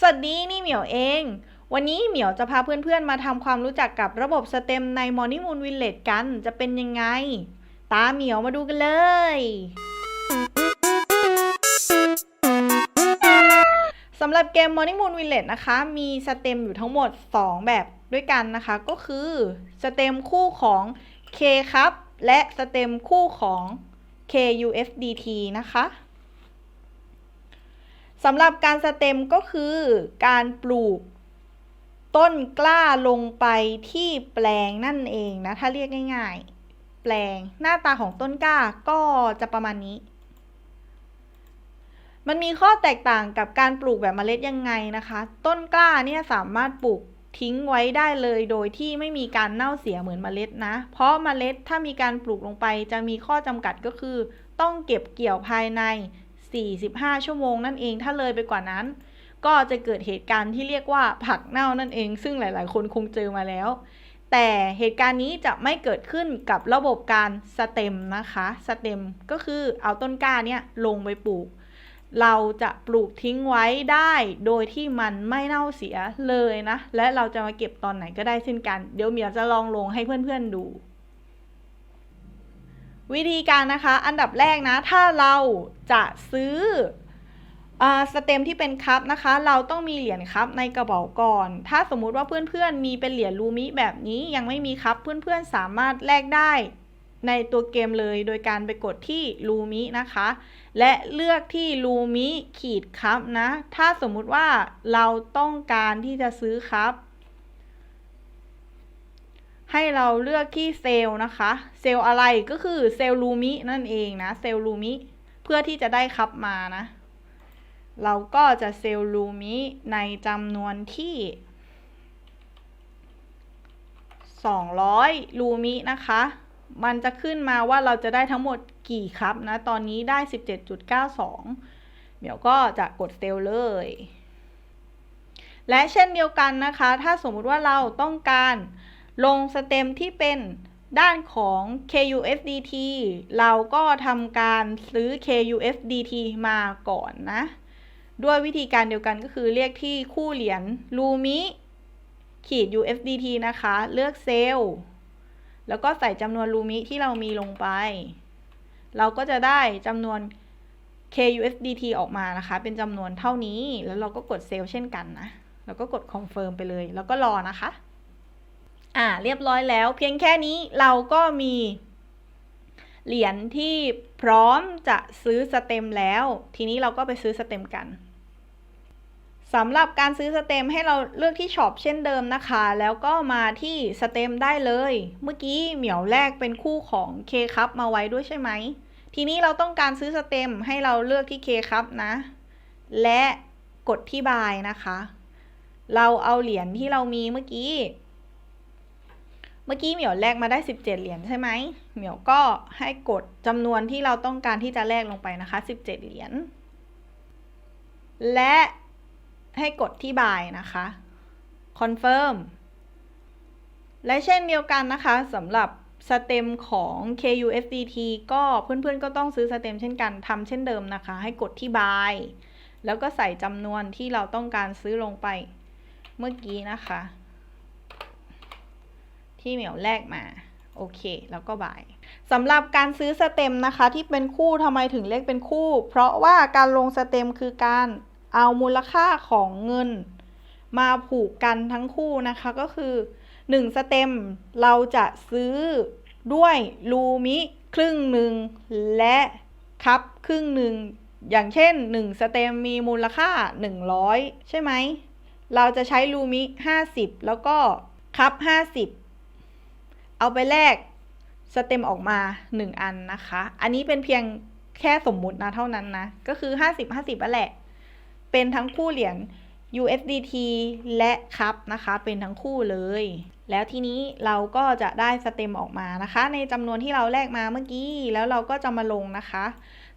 สวัสดีนี่เหมียวเอง วันนี้เหมียวจะพาเพื่อนๆมาทำความรู้จักกับระบบสเต็มใน Morning Moon Village กันจะเป็นยังไง ตาเหมียวมาดูกันเลย สำหรับเกม Morning Moon Village นะคะ มีสเต็มอยู่ทั้งหมด 2 แบบด้วยกันนะคะ ก็คือสเต็มคู่ของ K ครับ และสเต็มคู่ของ KUSDT นะคะ สำหรับการสเต็มก็คือการปลูก ต้นกล้าลงไปที่แปลงนั่นเองนะ ถ้าเรียกง่ายๆ แปลงหน้าตาของต้นกล้าก็จะประมาณนี้ มันมีข้อแตกต่างกับการปลูกแบบเมล็ดยังไงนะคะ ต้นกล้าเนี่ยสามารถปลูกทิ้งไว้ได้เลยโดยที่ไม่มีการเน่าเสียเหมือนเมล็ดนะ เพราะเมล็ดถ้ามีการปลูกลงไปจะมีข้อจำกัดก็คือ ต้องเก็บเกี่ยวภายใน 45 ชั่วโมงนั่นเอง ถ้าเลยไปกว่านั้น ก็จะเกิดเหตุการณ์ที่เรียกว่าผักเน่านั่นเอง ซึ่งหลาย ๆ คนคงเจอมาแล้ว แต่เหตุการณ์นี้จะไม่เกิดขึ้นกับระบบการสเต็มนะคะ สเต็มก็คือเอาต้นกล้าเนี่ยลงไปปลูก เราจะปลูกทิ้งไว้ได้โดยที่มันไม่เน่าเสียเลยนะ และเราจะมาเก็บตอนไหนก็ได้เช่นกัน เดี๋ยวเมียจะลองลงให้เพื่อน ๆ ดู วิธีการนะคะ อันดับแรกนะ ถ้าเราจะซื้อสเต็มที่เป็นคัพนะคะ เราต้องมีเหรียญคัพในกระเป๋าก่อน ถ้าสมมุติว่าเพื่อนๆมีเป็นเหรียญลูมิแบบนี้ยังไม่มีคัพเพื่อนๆสามารถแลกได้ในตัวเกมเลยโดยการไปกดที่ลูมินะคะ และเลือกที่ลูมิขีดคัพนะ ถ้าสมมุติว่าเราต้องการที่จะซื้อคัพ ให้เราเลือกที่เซลล์นะคะ เซลล์อะไรก็คือเซลล์ลูมินั่นเองนะ เซลล์ลูมิ เพื่อที่จะได้คับมานะ เราก็จะเซลล์ลูมิในจำนวนที่ 200 ลูมินะคะ มันจะขึ้นมาว่าเราจะได้ทั้งหมดกี่ครับนะ ตอนนี้ได้ 17.92 เดี๋ยวก็จะกดเซลล์เลยและเช่นเดียวกันนะคะ ถ้าสมมุติว่าเราต้องการ ลงสเต็มที่เป็นด้านของ KUSDT เราก็ทำการซื้อ KUSDT มาก่อนนะ ด้วยวิธีการเดียวกันก็คือเรียกที่คู่เหรียญลูมิขีด USDT นะคะ เลือกเซลล์แล้วก็ใส่จำนวนลูมิที่เรามีลงไป เราก็จะได้จำนวน KUSDT ออกมานะคะ เป็นจำนวนเท่านี้ แล้วเราก็กดเซลล์เช่นกันนะ แล้วก็กดคอนเฟิร์มไปเลย แล้วก็รอนะคะ อ่าเรียบร้อยแล้ว เพียงแค่นี้เราก็มีเหรียญที่พร้อมจะซื้อสเต็มแล้ว ทีนี้เราก็ไปซื้อสเต็มกันสำหรับการซื้อสเต็มให้เราเลือกที่ช็อปเช่นเดิมนะคะ แล้วก็มาที่สเต็มได้เลย เมื่อกี้เหมียวแรกเป็นคู่ของเคคัพมาไว้ด้วยใช่ไหม ทีนี้เราต้องการซื้อสเต็มให้เราเลือกที่เคคัพนะ และกดที่บายนะคะ เราเอาเหรียญที่เรามีเมื่อกี้ เมื่อกี้เหมียวแลกมาได้ 17 เหรียญใช่ไหมเหมียวก็ให้กดจำนวนที่เราต้องการที่จะแลกลงไปนะคะ 17 เหรียญ และให้กดที่บายนะคะ confirm และเช่นเดียวกันนะคะสำหรับสเต็มของ KUSDT ก็เพื่อนๆก็ต้องซื้อสเต็มเช่นกันทำเช่นเดิมนะคะ ให้กดที่บายแล้วก็ใส่จำนวนที่เราต้องการซื้อลงไปเมื่อกี้นะคะ ที่เหมียวแลกมาโอเค แล้วก็บายสำหรับการซื้อสเต็มนะคะ ที่เป็นคู่ทำไมถึงเลขเป็นคู่ เพราะว่าการลงสเต็มคือการเอามูลค่าของเงิน มาผูกกันทั้งคู่นะคะ ก็คือ 1 สเต็มเราจะซื้อด้วยลูมิครึ่งหนึ่งและคัพครึ่งหนึ่งอย่างเช่น 1 สเต็มมีมูลค่า 100 ใช่ไหม เราจะใช้ลูมิ 50 แล้วก็คัพ50 เอาไปแลกสเต็มออกมา 1 อันนะคะ อันนี้เป็นเพียงแค่สมมุตินะเท่านั้นนะ ก็คือ 50 50นั่นแหละ เป็นทั้งคู่เหรียญ USDT และคัพนะคะ เป็นทั้งคู่เลย แล้วทีนี้เราก็จะได้สเต็มออกมานะคะ ในจำนวนที่เราแลกมาเมื่อกี้ แล้วเราก็จะมาลงนะคะ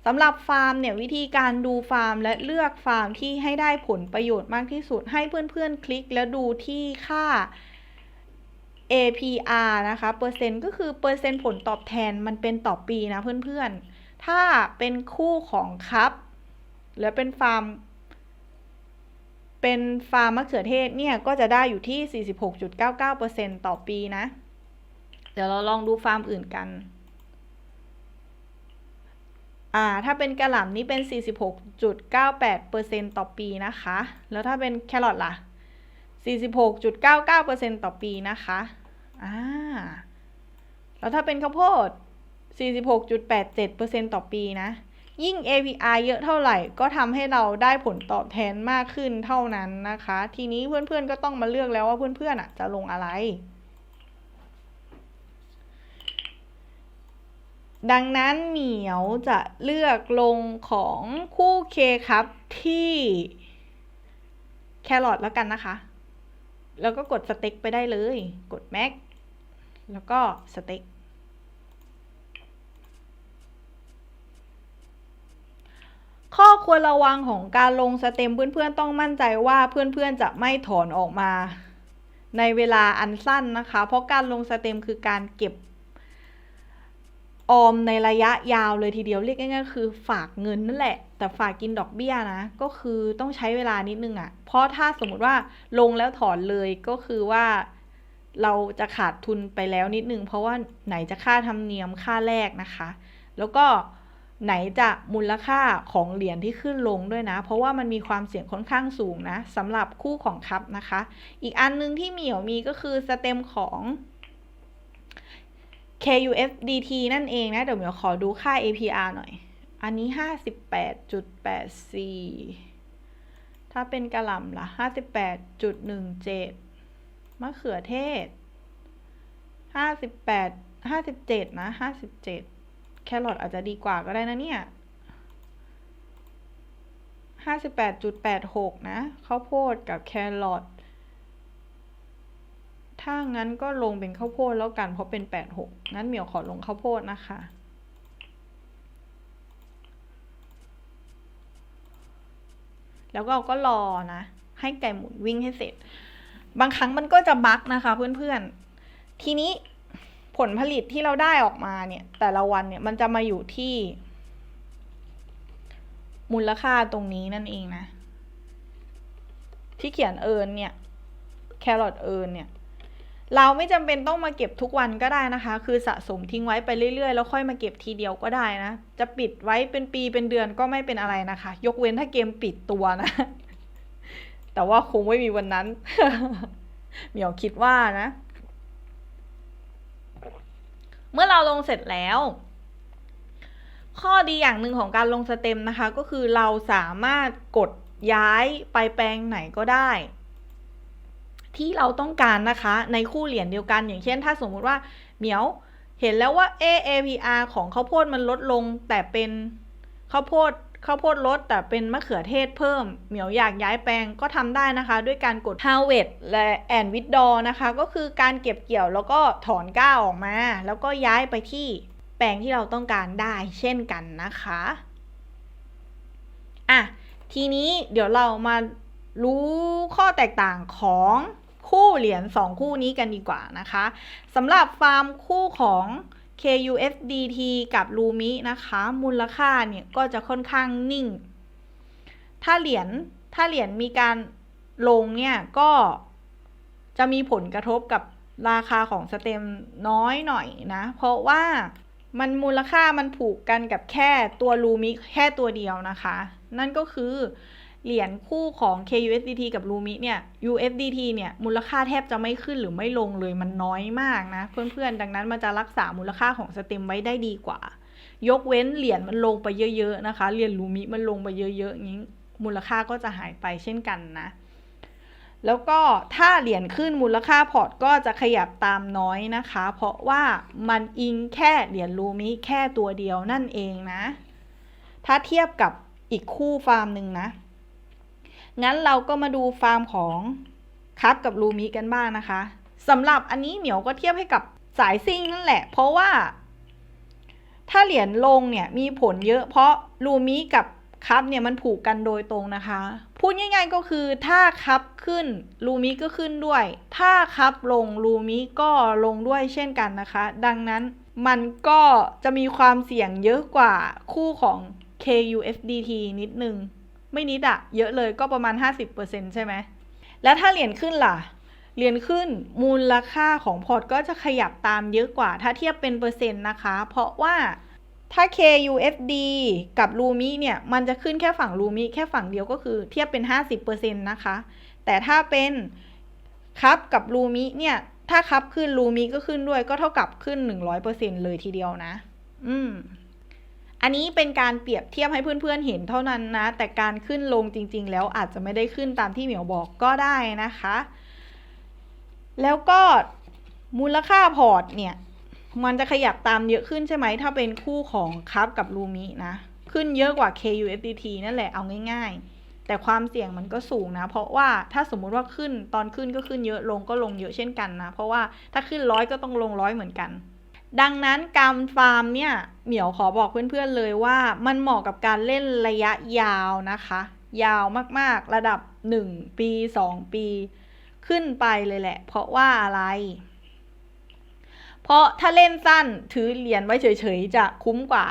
สำหรับฟาร์มเนี่ยวิธีการดูฟาร์มและเลือกฟาร์มที่ให้ได้ผลประโยชน์มากที่สุดให้เพื่อนๆคลิกแล้วดูที่ค่า APR นะคะเปอร์เซ็นต์ก็คือเปอร์เซ็นต์ผลตอบแทนมันเป็นต่อปีนะเพื่อนๆ ถ้าเป็นคู่ของคัพหรือเป็นฟาร์มเเป็นฟาร์มมะเขือเทศเนี่ย ก็จะได้อยู่ที่ 46.99%ต่อปีนะ เดี๋ยวเราลองดูฟาร์มอื่นกัน อ่า ถ้าเป็นกระหล่ำนี่เป็น 46.98%ต่อปีนะคะ แล้วถ้าเป็นแครอทล่ะ 46.99%ต่อปีนะคะอ่าแล้วถ้าเป็นข้าวโพด 46.87%ต่อปีนะ ยิ่ง APR เยอะเท่าไหร่ ก็ทำให้เราได้ผลตอบแทนมากขึ้นเท่านั้นนะคะ ทีนี้เพื่อนๆก็ต้องมาเลือกแล้วว่าเพื่อนๆอะจะลงอะไร ดังนั้นเหมียวจะเลือกลงของคู่เคครับที่แครอทแล้วกันนะคะ แล้วก็กดสเต็กไปได้เลย กดแม็ก แล้วก็สเต็ก ข้อควรระวังของการลงสเต็มเพื่อนๆต้องมั่นใจว่าเพื่อนๆจะไม่ถอนออกมา ในเวลาอันสั้นนะคะ เพราะการลงสเต็มคือการเก็บ ออมในระยะยาวเลยทีเดียวเรียกง่ายๆคือฝากเงินนั่นแหละ แต่ฝากกินดอกเบี้ยนะ ก็คือต้องใช้เวลานิดนึงอะ่ะ เพราะถ้าสมมติว่าลงแล้วถอนเลยก็คือว่าเราจะขาดทุนไปแล้วนิดนึง เพราะว่าไหนจะค่าธรรมเนียมค่าแรกนะคะ แล้วก็ไหนจะมูลค่าของเหรียญที่ขึ้นลงด้วยนะ เพราะว่ามันมีความเสี่ยงค่อนข้างสูงนะสำหรับคู่ของคับนะคะ อีกอันนึงที่เหมียวมีก็คือสเต็มของ KUSDT นั่นเองนะ เดี๋ยวเหมียวขอดูค่า APR หน่อย อันนี้ 58.84 ถ้าเป็นกระหล่ำล่ะ 58.17 มะเขือเทศ 58 57 นะ 57 แครอทอาจจะดีกว่าก็ได้นะเนี่ย 58.86 นะข้าวโพดกับแครอท ถ้างั้นก็ลงเป็นข้าวโพดแล้วกันเพราะเป็น 86 งั้นเหมียวขอลงข้าวโพดนะคะ แล้วก็ก็รอนะ ให้ไก่หมุนวิ่งให้เสร็จ บางครั้งมันก็จะบั๊กนะคะเพื่อนๆ ทีนี้ผลผลิตที่เราได้ออกมาเนี่ย แต่ละวันเนี่ยมันจะมาอยู่ที่ มูลค่าตรงนี้นั่นเองนะ ที่เขียนเอิญเนี่ยแครอทเอิญเนี่ย เราไม่จำเป็นต้องมาเก็บทุกวันก็ได้นะคะ คือสะสมทิ้งไว้ไปเรื่อยๆ แล้วค่อยมาเก็บทีเดียวก็ได้นะ จะปิดไว้เป็นปีเป็นเดือนก็ไม่เป็นอะไรนะคะ ยกเว้นถ้าเกมปิดตัวนะ แต่ว่าคงไม่มีวันนั้น เหมียวคิดว่านะ เมื่อเราลงเสร็จแล้ว ข้อดีอย่างหนึ่งของการลงสเต็มนะคะ ก็คือเราสามารถกดย้ายไปแปลงไหนก็ได้ ที่เราต้องการนะคะ ในคู่เหรียญเดียวกัน อย่างเช่น ถ้าสมมุติว่าเหมียวเห็นแล้วว่า AAPR ของข้าวโพดมันลดลง แต่เป็นข้าวโพดข้าวโพดลด แต่เป็นมะเขือเทศเพิ่ม เหมียวอยากย้ายแปลงก็ทำได้นะคะ ด้วยการกด harvest และ and withdraw นะคะ ก็คือการเก็บเกี่ยวแล้วก็ถอนก้าวออกมา แล้วก็ย้ายไปที่แปลงที่เราต้องการได้เช่นกันนะคะอะทีนี้เดี๋ยวเรามารู้ข้อแตกต่างของ คู่เหรียญ2 คู่นี้กันดีกว่านะคะสำหรับฟาร์มคู่ของ KUSDT กับ Lumi นะคะ มูลค่าเนี่ยก็จะค่อนข้างนิ่ง ถ้าเหรียญถ้าเหรียญมีการลงเนี่ยก็จะมีผลกระทบกับราคาของสเต็มน้อยหน่อยนะ เพราะว่ามันมูลค่ามันผูกกันกับแค่ตัว Lumi แค่ตัวเดียวนะคะ นั่นก็คือ เหรียญคู่ของ KUSDT กับ Lumi เนี่ย USDT เนี่ย มูลค่าแทบจะไม่ขึ้นหรือไม่ลงเลยมันน้อยมากนะ เพื่อนๆ ดังนั้นมันจะรักษามูลค่าของสเต็มไว้ได้ดีกว่า ยกเว้นเหรียญมันลงไปเยอะๆนะคะ เหรียญ Lumi มันลงไปเยอะๆอย่างนี้มูลค่าก็จะหายไปเช่นกันนะ แล้วก็ถ้าเหรียญขึ้นมูลค่าพอร์ตก็จะขยับตามน้อยนะคะ เพราะว่ามันอิงแค่เหรียญ Lumi แค่ตัวเดียวนั่นเองนะ ถ้าเทียบกับอีกคู่ฟาร์มหนึ่งนะ งั้นเราก็มาดูฟาร์มของคัพกับลูมิกันบ้างนะคะสำหรับอันนี้เหมียวก็เทียบให้กับสายซิ่งนั่นแหละ เพราะว่า ถ้าเหรียญลงเนี่ยมีผลเยอะ เพราะลูมิกับคัพเนี่ยมันผูกกันโดยตรงนะคะ พูดง่ายๆก็คือถ้าคัพขึ้นลูมิก็ขึ้นด้วย ถ้าคัพลงลูมิก็ลงด้วยเช่นกันนะคะ ดังนั้นมันก็จะมีความเสี่ยงเยอะกว่าคู่ของ KUSDT นิดนึง ไม่นิดอะเยอะเลยก็ประมาณ 50%ใช่ไหมแล้วถ้าเหรียญขึ้นล่ะเหรียญขึ้นมูลค่าของพอร์ตก็จะขยับตามเยอะกว่า ถ้าเทียบเป็นเปอร์เซ็นต์นะคะ เพราะว่าถ้า KUSD กับลูมิเนี่ยมันจะขึ้นแค่ฝั่งลูมิแค่ฝั่งเดียวก็คือเทียบเป็น 50%นะคะ แต่ถ้าเป็นครับกับลูมิเนี่ยถ้าครับขึ้นลูมิก็ขึ้นด้วยก็เท่ากับขึ้น 100%เลยทีเดียวนะ อืม อันนี้เป็นการเปรียบเทียบให้เพื่อนๆเห็นเท่านั้นนะ แต่การขึ้นลงจริง ๆ แล้วอาจจะไม่ได้ขึ้นตามที่เหมียวบอกก็ได้นะคะ แล้วก็มูลค่าพอร์ตเนี่ย มันจะขยับตามเยอะขึ้นใช่ไหม ถ้าเป็นคู่ของคัพกับลูมินะ ขึ้นเยอะกว่า KUSDT นั่นแหละเอาง่าย ๆ แต่ความเสี่ยงมันก็สูงนะ เพราะว่าถ้าสมมุติว่าขึ้นตอนขึ้นก็ขึ้นเยอะลงก็ลงเยอะเช่นกันนะ เพราะว่าถ้าขึ้นร้อยก็ต้องลงร้อยเหมือนกัน ดังนั้นการฟาร์มเนี่ยเหมียวขอบอกเพื่อนๆเลยว่ามันเหมาะกับการเล่นระยะยาวนะคะ ยาวมากๆระดับ 1 ปี 2 ปี ขึ้นไปเลยแหละ เพราะว่าอะไร เพราะถ้าเล่นสั้นถือเหรียญไว้เฉยๆจะคุ้มกว่า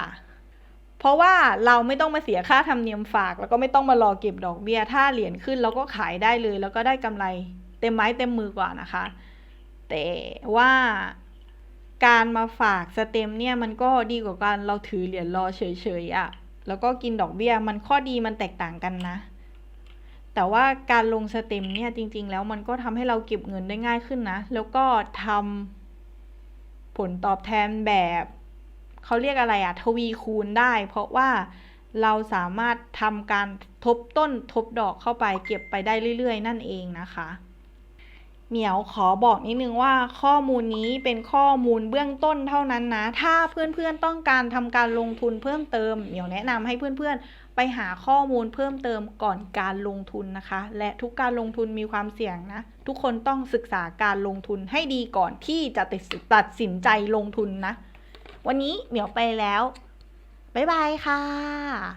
เพราะว่าเราไม่ต้องมาเสียค่าธรรมเนียมฝาก แล้วก็ไม่ต้องมารอเก็บดอกเบี้ย ถ้าเหรียญขึ้นเราก็ขายได้เลย แล้วก็ได้กำไรเต็มไม้เต็มมือกว่านะคะ แต่ว่า การมาฝากสเต็มเนี่ยมันก็ดีกว่าการเราถือเหรียญรอเฉยๆอะ่ะ แล้วก็กินดอกเบี้ยมันข้อดีมันแตกต่างกันนะ แต่ว่าการลงสเต็มเนี่ยจริง ๆ แล้วมันก็ทำให้เราเก็บเงินได้ง่ายขึ้นนะ แล้วก็ทำผลตอบแทนแบบเขาเรียกอะไรอะทวีคูณได้ เพราะว่าเราสามารถทำการทบต้นทบดอกเข้าไปเก็บไปได้เรื่อย ๆ นั่นเองนะคะ เหมียวขอบอกนิดนึงว่าข้อมูลนี้เป็นข้อมูลเบื้องต้นเท่านั้นนะ ถ้าเพื่อนๆต้องการทำการลงทุนเพิ่มเติม เหมียวแนะนำให้เพื่อนๆ ไปหาข้อมูลเพิ่มเติมก่อนการลงทุนนะคะ และทุกการลงทุนมีความเสี่ยงนะ ทุกคนต้องศึกษาการลงทุนให้ดีก่อนที่จะตัดสินใจลงทุนนะ วันนี้เหมียวไปแล้ว บ๊ายบายค่ะ